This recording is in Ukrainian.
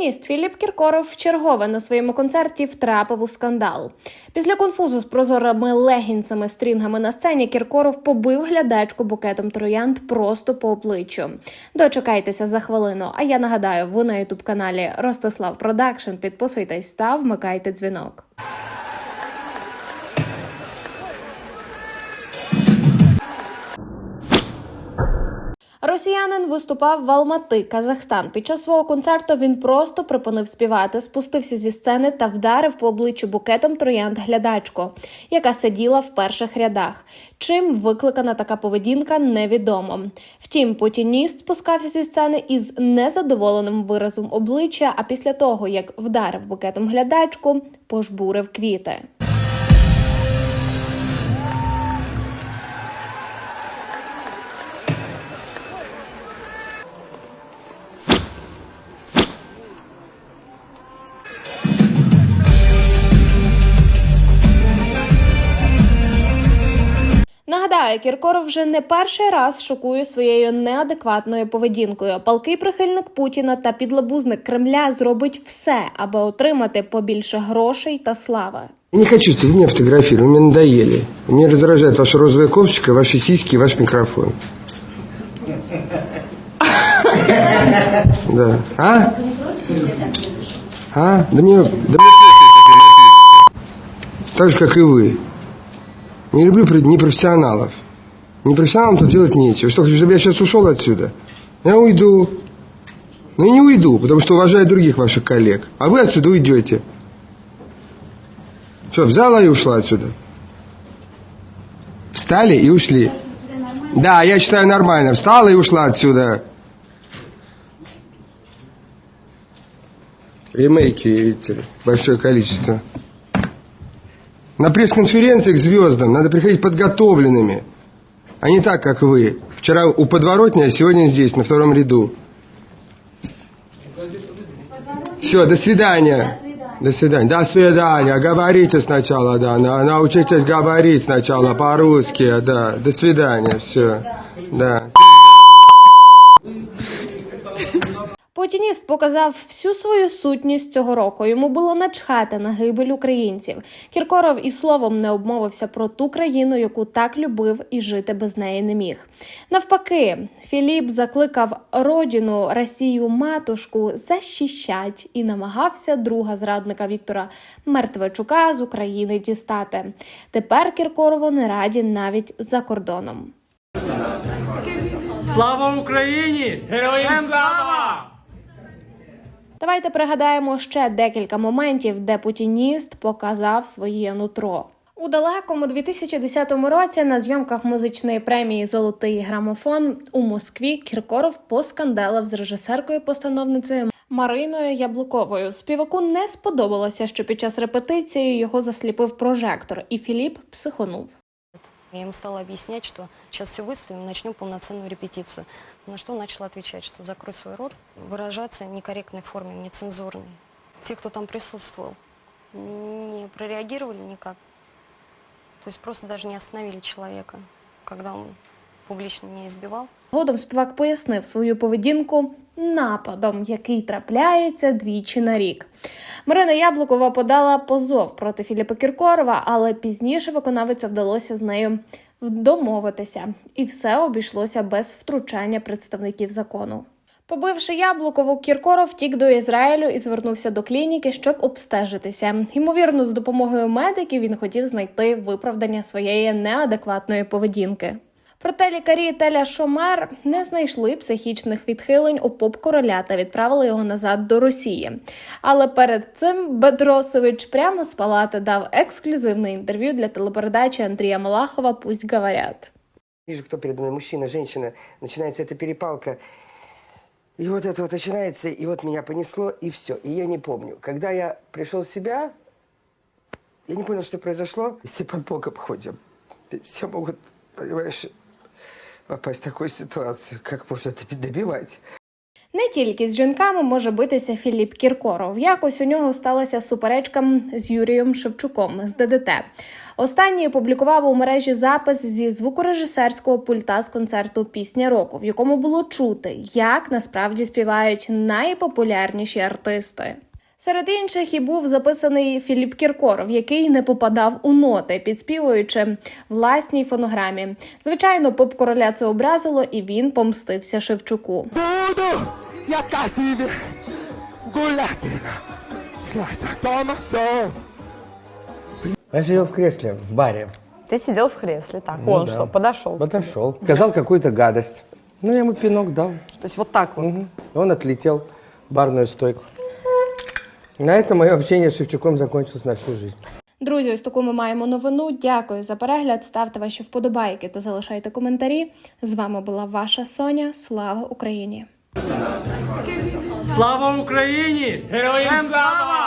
Путініст Філіп Кіркоров вчергове на своєму концерті втрапив у скандал. Після конфузу з прозорими легінцями стрінгами на сцені Кіркоров побив глядачку букетом троянд просто по обличчю. Дочекайтеся за хвилину. А я нагадаю, ви на ютуб каналі Ростислав Продакшн. Підписуйтесь та вмикайте дзвінок. Росіянин виступав в Алмати, Казахстан. Під час свого концерту він просто припинив співати, спустився зі сцени та вдарив по обличчю букетом троянд глядачку, яка сиділа в перших рядах. Чим викликана така поведінка, невідомо. Втім, путініст спускався зі сцени із незадоволеним виразом обличчя. А після того, як вдарив букетом глядачку, пожбурив квіти. Нагадаю, Кіркоров вже не перший раз шокує своєю неадекватною поведінкою. Палкий прихильник Путіна та підлабузник Кремля зробить все, аби отримати побільше грошей та слави. Я не хочу, чтобы вы меня фотографировали, вы мне надоели. Мне раздражает ваша розовая кофточка, ваши сиськи и ваш микрофон. Да. А? А? Да мне, да мне пофиг, как вы напишете. Так же, как и вы. Не люблю непрофессионалов. Непрофессионалам тут делать нечего. Что, хочешь, чтобы я сейчас ушел отсюда? Я уйду. Ну и не уйду, потому что уважаю других ваших коллег. А вы отсюда уйдете. Все, взяла и ушла отсюда. Встали и ушли. Да, я считаю нормально. Встала и ушла отсюда. Ремейки, видите большое количество. На пресс-конференции к звездам надо приходить подготовленными, а не так, как вы. Вчера у подворотни, а сегодня здесь, на втором ряду. Все, до свидания. До свидания. До свидания. Говорите сначала, да. На- Научитесь говорить сначала по-русски, да. До свидания. Все. Да. Путініст показав всю свою сутність цього року. Йому було начхати на гибель українців. Кіркоров і словом не обмовився про ту країну, яку так любив і жити без неї не міг. Навпаки, Філіп закликав родину Росію матушку защищать і намагався друга зрадника Віктора Мертвечука з України дістати. Тепер Кіркорову не раді навіть за кордоном. Слава Україні! Героям слава! Давайте пригадаємо ще декілька моментів, де путініст показав своє нутро. У далекому 2010 році на зйомках музичної премії Золотий грамофон у Москві Кіркоров поскандалив з режисеркою-постановницею Мариною Яблуковою. Співаку не сподобалося, що під час репетиції його засліпив прожектор, і Філіп психонув. Я ему стала объяснять, что сейчас все выставим, начнем полноценную репетицию. На что он начал отвечать, что закрой свой рот, выражаться в некорректной форме, нецензурной. Те, кто там присутствовал, не прореагировали никак. То есть просто даже не остановили человека, когда он публично не избивал. Згодом співак пояснив свою поведінку нападом, який трапляється двічі на рік. Марина Яблукова подала позов проти Філіпа Кіркорова, але пізніше виконавицю вдалося з нею домовитися, і все обійшлося без втручання представників закону. Побивши Яблукову, Кіркоров втік до Ізраїлю і звернувся до клініки, щоб обстежитися. Ймовірно, з допомогою медиків він хотів знайти виправдання своєї неадекватної поведінки. Проте лікарі Теля Шомер не знайшли психічних відхилень у поп короля та відправили його назад до Росії. Але перед цим Бедросович прямо з палати дав ексклюзивне інтерв'ю для телепередачі Андрія Малахова Пусть говорять. Вижу, кто передо мной, мужчина, женщина. Начинается эта перепалка. И вот это вот начинается, и вот меня понесло, и все. И я не помню. Когда я пришел в себя, я не понял, что произошло. Все под боком ходим. Все могут, понимаешь, попасть в такую ситуацию. Как можно это добивать? Не тільки з жінками може битися Філіп Кіркоров. Якось у нього сталася суперечка з Юрієм Шевчуком з ДДТ. Останній опублікував у мережі запис зі звукорежисерського пульта з концерту Пісня року, в якому було чути, як насправді співають найпопулярніші артисти. Серед інших і був записаний Філіп Кіркоров, який не попадав у ноти, підспівуючи власній фонограмі. Звичайно, поп короля це образило, і він помстився Шевчуку. Буду я кожний гуляти. Сон. Я сидел в кресле в баре. Ты сидел в кресле, так, Ну он да. что, подошел. Подошел. Сказал какую-то гадость. Ну, я ему пинок дал. То есть вот так вот. Мгм. Он отлетел в барную стойку. На этом мое общение с Шевчуком закончилось на всю жизнь. Друзі, ось таку ми маємо новину. Дякую за перегляд. Ставте ваші вподобайки та залишайте коментарі. З вами була ваша Соня. Слава Україні! Слава Україні! Героям слава!